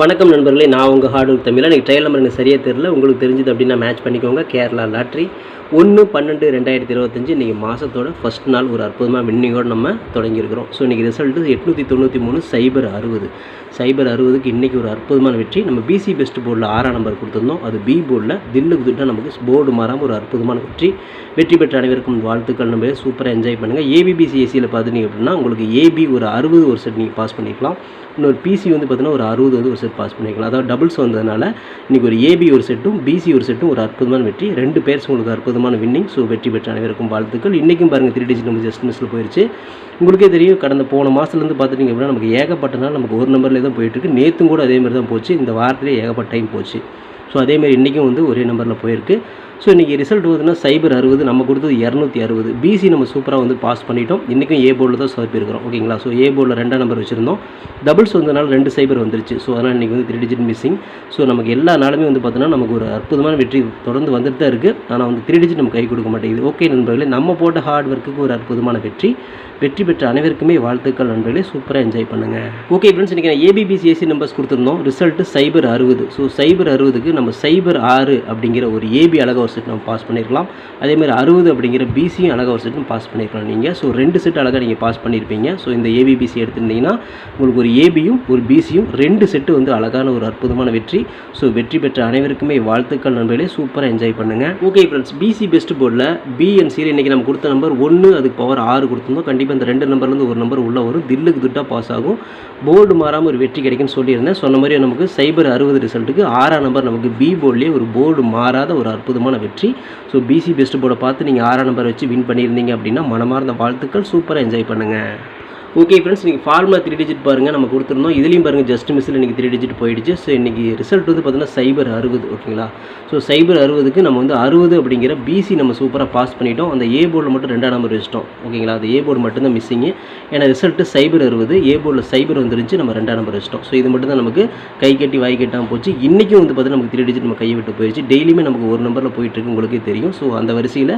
வணக்கம் நண்பர்களே நான் உங்கள் ஹார்ட் ஒர்க் தமிழ் எனக்கு ட்ரையல் நம்பர் எனக்கு சரியாக தெரியல. உங்களுக்கு தெரிஞ்சது அப்படின்னா மேட்ச் பண்ணிக்கோங்க. கேரளா லாட்ரி ஒன்று பன்னெண்டு ரெண்டாயிரத்தி இருபத்தஞ்சி இன்றைக்கி மாதத்தோட ஃபஸ்ட் நாள் ஒரு அற்புதமாக வின்னிங்கோடு நம்ம தொடங்கியிருக்கிறோம். ஸோ இன்றைக்கி ரிசல்ட்டு எட்நூற்றி தொண்ணூற்றி மூணு சைபர் அறுபது. சைபர் அறுபதுக்கு இன்றைக்கி ஒரு அற்புதமான வெற்றி. நம்ம பிசி பெஸ்ட் போர்டில் ஆறாம் நம்பர் கொடுத்துருந்தோம். அது பி போர்டில் தில்லுக்கு துட்டா நமக்கு போர்டு மாறாமல் ஒரு அற்புதமான வெற்றி. வெற்றி பெற்ற அனைவருக்கும் வாழ்த்துக்கள். நம்ம சூப்பராக என்ஜாய் பண்ணுங்கள் ஏபிபிசிஎஸ்சியில் பார்த்துட்டீங்க அப்படின்னா உங்களுக்கு ஏபி ஒரு அறுபது ஒரு செட் நீங்கள் பாஸ் பண்ணிக்கலாம். இன்னொரு பிசி வந்து பார்த்தீங்கன்னா ஒரு அறுபது வந்து ஒரு செட் பாஸ் பண்ணிக்கலாம். அதாவது டபுள்ஸ் வந்ததுனால இன்றைக்கி ஒரு ஏபி ஒரு செட்டும் பிசி ஒரு செட்டும் ஒரு அற்புதமான வெற்றி. ரெண்டு பேர்ஸ் உங்களுக்கு அற்புதம் அற்புதமான வின்னிங் ஸோ வெற்றி பெற்ற அனைவருக்கும் வாழ்த்துக்கள். இன்றைக்கும் பாருங்கள் த்ரீ டிஜிட் நம்பர் ஜஸ்ட் மிஸ்ஸில் போயிடுச்சு உங்களுக்கே தெரியும் கடந்த போன மாதத்துலேருந்து பார்த்துட்டிங்க அப்படின்னா நமக்கு ஏகப்பட்ட நாள் நமக்கு ஒரு நம்பர்லேயே தான் போயிட்டுருக்கு. நேற்றும் கூட அதே மாதிரி தான் போச்சு. இந்த வாரத்திலே ஏகப்பட்ட டைம் போச்சு. ஸோ அதேமாதிரி இன்றைக்கும் வந்து ஒரே நம்பரில் போயிருக்கு. ஸோ இன்றைக்கி ரிசல்ட் பார்த்தீங்கன்னா சைபர் அறுபது நம்ம கொடுத்தது இரநூத்தி அறுபது. பிசி நம்ம சூப்பராக வந்து பாஸ் பண்ணிட்டோம். இன்றைக்கும் ஏ போர்டில் தான் சொதப்பிருக்கிறோம் ஓகேங்களா ஸோ ஏ போர்டில் ரெண்டாம் நம்பர் வச்சுருந்தோம். டபுள்ஸ் வந்ததுனால ரெண்டு சைபர் வந்துருச்சு. ஸோ அதனால் இன்றைக்கி வந்து த்ரீ டிஜிட் மிஸ்ஸிங் ஸோ நமக்கு எல்லா நாளுமே வந்து பார்த்தோன்னா நமக்கு ஒரு அற்புதமான வெற்றி தொடர்ந்து வந்துட்டு தான் இருக்குது ஆனால் வந்து த்ரீ டிஜிட் நம்ம கை கொடுக்க மாட்டேங்குது. ஓகே நண்பர்களே நம்ம போட்ட ஹார்ட் ஒர்க்குக்கு ஒரு அற்புதமான வெற்றி. வெற்றி பெற்ற அனைவருக்குமே வாழ்த்துக்கள் நண்பர்களே. சூப்பராக என்ஜாய் பண்ணுங்கள் ஓகே ஃப்ரெண்ட்ஸ் இன்றைக்கி நான் ஏபிபிசிஎஸ்சி நம்பர்ஸ் கொடுத்துருந்தோம். ரிசல்ட்டு சைபர் அறுபது. ஸோ சைபர் அறுபதுக்கு நம்ம சைபர் ஆறு அப்படிங்கிற ஒரு ஏபி அழகாக ஒரு செட் நம்ம பாஸ் பண்ணியிருக்கலாம் அதேமாதிரி அறுபது அப்படிங்கிற பிசியும் அழகாக ஒரு செட்டும் பாஸ் பண்ணியிருக்கலாம் நீங்கள் ஸோ ரெண்டு செட் அழகாக நீங்கள் பாஸ் பண்ணியிருப்பீங்க ஸோ இந்த ஏபிபிசி எடுத்திருந்தீங்கன்னா உங்களுக்கு ஒரு ஏபியும் ஒரு பிசியும் ரெண்டு செட்டு வந்து அழகான ஒரு அற்புதமான வெற்றி. ஸோ வெற்றி பெற்ற அனைவருக்குமே வாழ்த்துக்கள் நண்பர்களே. சூப்பராக என்ஜாய் பண்ணுங்கள் ஓகே ஃப்ரெண்ட்ஸ் பிசி பெஸ்ட் போர்டில் பிஎன்சியில் இன்றைக்கி நம்ம கொடுத்த நம்பர் ஒன்று அதுக்கு பவர் ஆறு கொடுத்துருந்தோம். கண்டிப்பாக இந்த ரெண்டு நம்பர்லேருந்து ஒரு நம்பர் உள்ளே வரும். தில்லுக்கு துட்டாக பாஸ் ஆகும். போர்டு மாறாமல் ஒரு வெற்றி கிடைக்குன்னு சொல்லியிருந்தேன். சொன்ன மாதிரி நமக்கு சைபர் அறுபது ரிசல்ட்டுக்கு ஆறாம் நம்பர் நமக்கு பி போர்ட்லேயே ஒரு போர்டு மாறாத ஒரு அற்புதமான வெற்றி. ஸோ பிசி பெஸ்ட் போர்டை பார்த்து நீங்கள் ஆறாம் நம்பர் வச்சு வின் பண்ணியிருந்தீங்க அப்படின்னா மனமார்ந்த வாழ்த்துக்கள். சூப்பராக என்ஜாய் பண்ணுங்கள் ஓகே ஃப்ரெண்ட்ஸ் நீங்கள் ஃபார்முலா த்ரீ டிஜிட் பாருங்கள் நம்ம கொடுத்துருந்தோம். இதுலேயும் பாருங்கள் ஜஸ்ட் மிஸ்ஸில் இன்றைக்கி த்ரீ டிஜிட் போயிடுச்சு. ஸோ இன்றைக்கி ரிசல்ட் வந்து பார்த்தீங்கன்னா சைபர் அறுபது ஓகேங்களா ஸோ சைபர் அறுபதுக்கு நம்ம வந்து அறுபது அப்படிங்கிற பிசி நம்ம சூப்பராக பாஸ் பண்ணிட்டோம். அந்த ஏ போர்டில் மட்டும் ரெண்டாம் நம்பர் வச்சிட்டோம் ஓகேங்களா அது ஏ போர்டு மட்டும்தான் மிஸ்ஸிங்கு ஏன்னா ரிசல்ட்டு சைபர் அறுபது ஏ போர்டில் சைபர் வந்துருச்சு நம்ம ரெண்டாம் நம்பர் வச்சிட்டோம். ஸோ இது மட்டும் தான் நமக்கு கை கட்டி வாய் கட்டாமல் போச்சு. இன்றைக்கும் வந்து பார்த்தீங்கன்னா நமக்கு த்ரீ டிஜிட் நம்ம கையை விட்டு போயிடுச்சு டெய்லியுமே நமக்கு ஒரு நம்பரில் போயிட்டுருக்கு உங்களுக்கே தெரியும். ஸோ அந்த வரிசையில்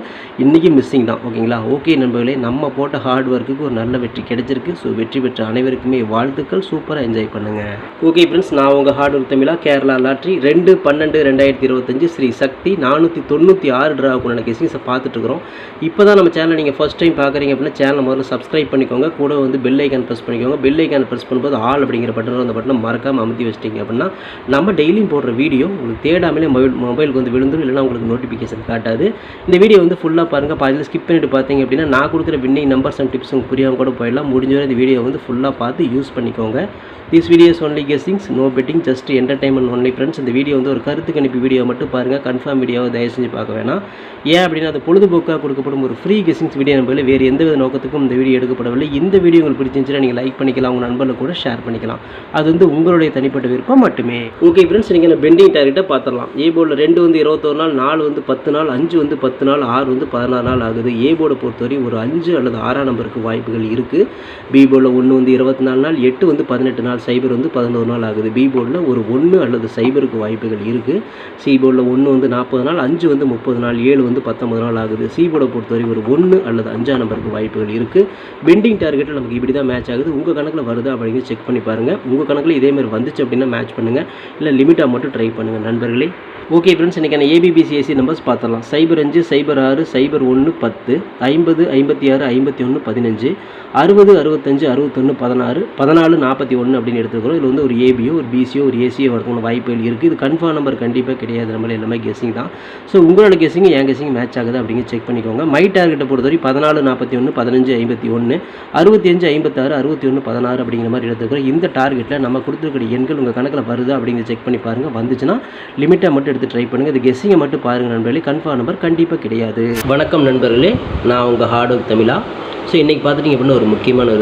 இன்றைக்கி மிஸ்ஸிங் தான் ஓகேங்களா ஓகே நண்பர்களே நம்ம போட்ட ஹார்ட் ஒர்க்குக்கு ஒரு நல்ல வெற்றி கிடைச்சிருக்கு. ஸோ வெற்றி பெற்ற அனைவருக்குமே வாழ்த்துக்கள். சூப்பராக என்ஜாய் பண்ணுங்கள் ஓகே ஃப்ரெண்ட்ஸ் நான் உங்கள் ஹார்ட் ஒர்க் தமிழா கேரளா லாட்ரி ரெண்டு பன்னெண்டு ரெண்டாயிரத்தி இருபத்தஞ்சு ஸ்ரீ சக்தி. நானூற்றி தொண்ணூற்றி ஆறு ட்ராவுக்குள்ள கெஸிங்ஸை பார்த்துட்ருக்குறோம் இப்போ தான் நம்ம சேனலை நீங்கள் ஃபஸ்ட் டைம் பார்க்குறீங்க அப்படின்னா சேனலை முதல்ல சப்ஸ்கிரைப் பண்ணிக்கோங்க. கூட வந்து பெல் ஐக்கான் ப்ரெஸ் பண்ணிக்கோங்க. பெல் ஐக்கான் ப்ரெஸ் பண்ணும்போது ஆல் அப்படிங்கிற பட்டன் அந்த பட்டனை மறக்காமல் அமுத்தி வச்சிட்டிங்க அப்படின்னா நம்ம டெய்லியும் போடுற வீடியோ உங்களுக்கு தேடாமலே மொபைல் மொபைலுக்கு வந்து விழுந்துடும் இல்லைன்னா உங்களுக்கு நோட்டிஃபிகேஷன் காட்டாது. இந்த வீடியோ வந்து ஃபுல்லாக பாருங்கள் பாதியில் ஸ்கிப் பண்ணிட்டு பார்த்தீங்க அப்படின்னா நான் கொடுக்குற வின்னிங் நம்பர்ஸ் அண்ட் டிப்ஸ் உங்களுக்கு புரியாமல் கூட போயிடலாம். முடிஞ்ச தெரிஞ்சவரை இந்த வீடியோ வந்து ஃபுல்லாக பார்த்து யூஸ் பண்ணிக்கோங்க. This videos only guessings no betting just entertainment only friends இந்த வீடியோ வந்து ஒரு கருத்து கணிப்பு வீடியோ மட்டும் பாருங்கள் கன்ஃபார்ம் வீடியோவை தயவு செஞ்சு பார்க்க வேணாம். ஏன் அப்படின்னா அது பொழுதுபோக்காக கொடுக்கப்படும் ஒரு ஃப்ரீ கெஸ்ஸிங்ஸ் வீடியோ நம்பரில் வேறு எந்தவித நோக்கத்துக்கும் இந்த வீடியோ எடுக்கப்படவில்லை. இந்த வீடியோ உங்களுக்கு பிடிச்சிருந்துச்சுன்னா நீங்கள் லைக் பண்ணிக்கலாம். உங்கள் நண்பர்கள் கூட ஷேர் பண்ணிக்கலாம். அது வந்து உங்களுடைய தனிப்பட்ட விருப்பம் மட்டுமே. ஓகே ஃப்ரெண்ட்ஸ் நீங்கள் பெண்டிங் டார்கெட்டை பார்த்துடலாம். ஏ போர்டில் ரெண்டு வந்து இருபத்தொரு நாள் நாலு வந்து பத்து நாள் அஞ்சு வந்து பத்து நாள் ஆறு வந்து பதினாறு நாள் ஆகுது. ஏ போர்டை பொறுத்தவரை ஒரு அஞ்சு அல்லது ஆறாம் நம்பருக்கு வாய்ப்புகள் இருக்குது பி போர்டில் ஒன்று வந்து இருபத்தி நாலு நாள் எட்டு வந்து பதினெட்டு நாள் சைபர் வந்து பதினோரு நாள் ஆகுது. பி போர்டில் ஒரு ஒன்று அல்லது சைபருக்கு வாய்ப்புகள் இருக்குது சி போர்டில் ஒன்று வந்து நாற்பது நாள் அஞ்சு வந்து முப்பது நாள் ஏழு வந்து பத்தொம்பது நாள் ஆகுது. சி போர்டை பொறுத்தவரை ஒரு ஒன்று அல்லது அஞ்சாம் நம்பருக்கு வாய்ப்புகள் இருக்குது பெண்டிங் டார்கெட்டில் நமக்கு இப்படி தான் மேட்ச் ஆகுது. உங்கள் கணக்கில் வருதா அப்படிங்கிறது செக் பண்ணி பாருங்கள் உங்கள் கணக்கில் இதே மாதிரி வந்துச்சு அப்படின்னா மேட்ச் பண்ணுங்கள் இல்லை லிமிட்டாக மட்டும் ட்ரை பண்ணுங்கள் நண்பர்களே. ஓகே ஃப்ரெண்ட்ஸ் இன்றைக்கான ஏபிபிசிஎஸ்சி நம்பர்ஸ் பார்த்துடலாம். சைபர் அஞ்சு சைபர் ஆறு சைபர் ஒன்று பத்து ஐம்பது ஐம்பத்தி ஆறு ஐம்பத்தி ஒன்று பதினஞ்சு அறுபது அறுபத்தஞ்சு அறுபத்தொன்று பதினாறு பதினாலு நாற்பத்தி ஒன்று அப்படின்னு எடுத்துக்கிறோம் இதில் வந்து ஒரு ஏபியோ ஒரு பிசியோ ஒரு ஏசியோ வரதுக்கான வாய்ப்புகள் இருக்குது இது கன்ஃபார்ம் நம்பர் கண்டிப்பாக கிடையாது. நம்மள எல்லாமே கெஸிங் தான். ஸோ உங்களோட கெஸிங் என் கெஸிங் மேட்ச் ஆகுது அப்படிங்க செக் பண்ணிக்கோங்க. மை டார்கெட்டை பொறுத்தவரை பதினாலு நாற்பத்தி ஒன்று பதினஞ்சு ஐம்பத்தி ஒன்று அறுபத்தி அஞ்சு ஐம்பத்தாறு அறுபத்தி ஒன்று பதினாறு அப்படிங்கிற மாதிரி எடுத்துக்கிறோம் இந்த டார்கெட்டில் நம்ம கொடுத்துருக்கிற எண்கள் உங்கள் கணக்கில் வருதா அப்படிங்கிற செக் பண்ணி பாருங்கள் வந்துச்சுன்னா லிமிட்டாக மட்டும் எடுத்து ட்ரை பண்ணுங்கள் இது கெஸிங்கை மட்டும் பாருங்கள் நண்பர்களே. கன்ஃபார்ம் நம்பர் கண்டிப்பாக கிடையாது. வணக்கம் நண்பர்களே. நான் உங்கள் ஹார்ட் ஒர்க் தமிழா. ஸோ இன்றைக்கி பார்த்துட்டிங்க அப்படின்னா ஒரு முக்கியமான ஒரு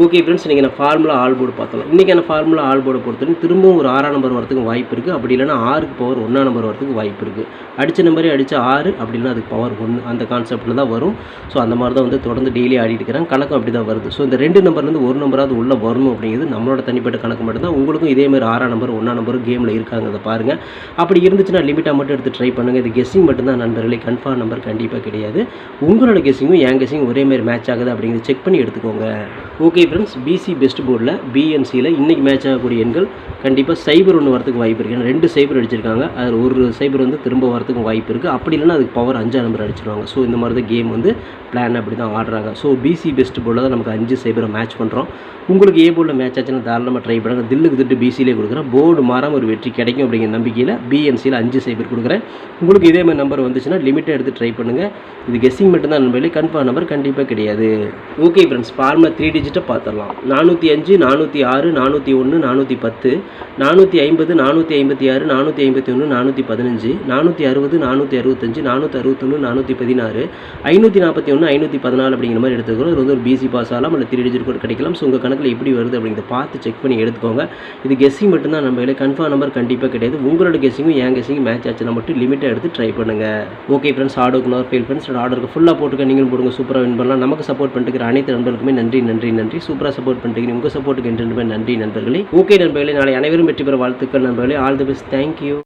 ஓகே ஃப்ரெண்ட்ஸ் நீங்கள் நான் ஃபார்முலா ஆல் போர்டு பார்த்தோம் இன்றைக்கான ஃபார்முலா ஆல் போர்டை பொறுத்தவரைக்கும் திரும்பவும் ஒரு ஆறாம் நம்பர் வரதுக்கு வாய்ப்பு இருக்குது அப்படி இல்லைன்னா ஆறுக்கு பவர் ஒன்றாம் நம்பர் வரதுக்கு வாய்ப்பு இருக்குது அடித்த நம்பரே அடித்த ஆறு அப்படி இல்லைனா அதுக்கு பவர் ஒன்று அந்த கான்செப்ட்டில் தான் வரும். ஸோ அந்த மாதிரி தான் வந்து தொடர்ந்து டெய்லி ஆடிட்டு இருக்கிறாங்க கணக்கும் அப்படி தான் வருது. ஸோ இந்த ரெண்டு நம்பர்லேருந்து ஒரு நம்பராவது உள்ளே வரணும் அப்படிங்கிறது நம்மளோட தனிப்பட்ட கணக்கு மட்டும்தான். உங்களுக்கும் இதேமாதிரி ஆறாம் நம்பர் ஒன்றாம் நம்பரும் கேமில் இருக்காங்கிறத பாருங்கள் அப்படி இருந்துச்சுன்னா லிமிட்டாக மட்டும் எடுத்து ட்ரை பண்ணுங்கள் இது கெஸ்ஸிங் மட்டும்தான் நண்பர்களே. கன்ஃபார்ம் நம்பர் கண்டிப்பாக கிடையாது. உங்களோட கெஸ்ஸிங்கும் என் கெஸ்ஸிங் ஒரே மாதிரி மேட்ச் ஆகுது அப்படிங்கிறத செக் பண்ணி எடுத்துக்கோங்க. ஓகே ஃப்ரெண்ட்ஸ் பிசி பெஸ்ட் போர்டில் பிஎன்சியில் இன்றைக்கி மேட்ச் ஆகக்கூடிய எண்கள் கண்டிப்பாக சைபர் ஒன்று வரத்துக்கு வாய்ப்பு இருக்குது ஏன்னா ரெண்டு சைபர் அடிச்சிருக்காங்க. அதில் ஒரு சைபர் வந்து திரும்ப வரதுக்கு வாய்ப்பு இருக்குது அப்படி இல்லைன்னா அதுக்கு பவர் அஞ்சாம் நம்பர் அடிச்சிருவாங்க. ஸோ இந்த மாதிரி தான் கேம் வந்து பிளான் அப்படி தான் ஆடுறாங்க ஸோ பிசி பெஸ்ட் போர்டில் தான் நமக்கு அஞ்சு சைபரை மேட்ச் பண்ணுறோம் உங்களுக்கு ஏ போர்டில் மேட்ச் ஆச்சுன்னா தாராளமாக ட்ரை பண்ணுங்கள் தில்லுக்கு திட்டு பிசியிலே கொடுக்குறேன். போர்டு மாறாமல் ஒரு வெற்றி கிடைக்கும் அப்படிங்கிற நம்பிக்கையில் பிஎன்சியில் அஞ்சு சைபர் கொடுக்குறேன். உங்களுக்கு இதே மாதிரி நம்பர் வந்துச்சுன்னா லிமிட்டை எடுத்து ட்ரை பண்ணுங்கள் இது கெஸ்ஸிங் மட்டும்தான் நம்பர் கன்ஃபார்ம் நம்பர் கண்டிப்பாக கிடையாது. ஓகே ஃப்ரெண்ட்ஸ் ஃபார்மில் த்ரீ டிஜிட்டை பார்த்துடலாம் நானூற்றி அஞ்சு நானூற்றி ஆறு நானூற்றி ஒன்று நானூற்றி பத்து நானூற்றி ஐம்பது நானூற்றி ஐம்பத்தி ஆறு நானூற்றி ஐம்பத்தி ஒன்று நானூற்றி பதினஞ்சு நானூற்றி அறுபது நானூற்றி அறுபத்தஞ்சு நானூற்றி அறுபத்தொன்று நானூற்றி பதினாறு ஐநூற்றி நாற்பத்தி ஒன்று ஐநூற்றி பதினாலு அப்படிங்கிற மாதிரி எடுத்துக்கிறோம் இது வந்து ஒரு பிசி பாஸ் ஆகலாம். இல்லை த்ரீ டிஜிட் கூட கிடைக்கலாம். ஸோ உங்கள் கணக்கில் எப்படி வருது அப்படிங்கிறத பார்த்து செக் பண்ணி எடுத்துக்கோங்க. இது கெஸ்ஸிங் மட்டும்தான் நம்ம இல்லை கன்ஃபார்ம் நம்பர் கண்டிப்பாக கிடையாது. உங்களோட கெஸ்ஸிங்கும் என் கெஸ்ஸிங்கும் மேட்ச் ஆச்சுன்னா மட்டும் லிமிட்டாக எடுத்து ட்ரை பண்ணுங்கள் ஓகே ஃப்ரெண்ட்ஸ் ஆர்டருக்கு நோர் ஃபெயில் ஃப்ரெண்ட்ஸ் ஆர்டருக்கு ஃபுல்லாக போட்டுக்க நீங்களும் போடுங்க. சூப்பராக வின் பண்ணலாம். நமக்கு சப்போர்ட் பண்ணிட்டு அனைத்து நண்பர்களுக்குமே நன்றி நன்றி நன்றி. சூப்பராக சப்போர்ட் பண்ணுறீங்க உங்கள் சப்போர்ட்டுக்கு என்று நன்றி நண்பர்களே. ஓகே நண்பர்களே நாளை அனைவரும் வெற்றி பெற வாழ்த்துக்கள் நண்பர்களே. All the best thank you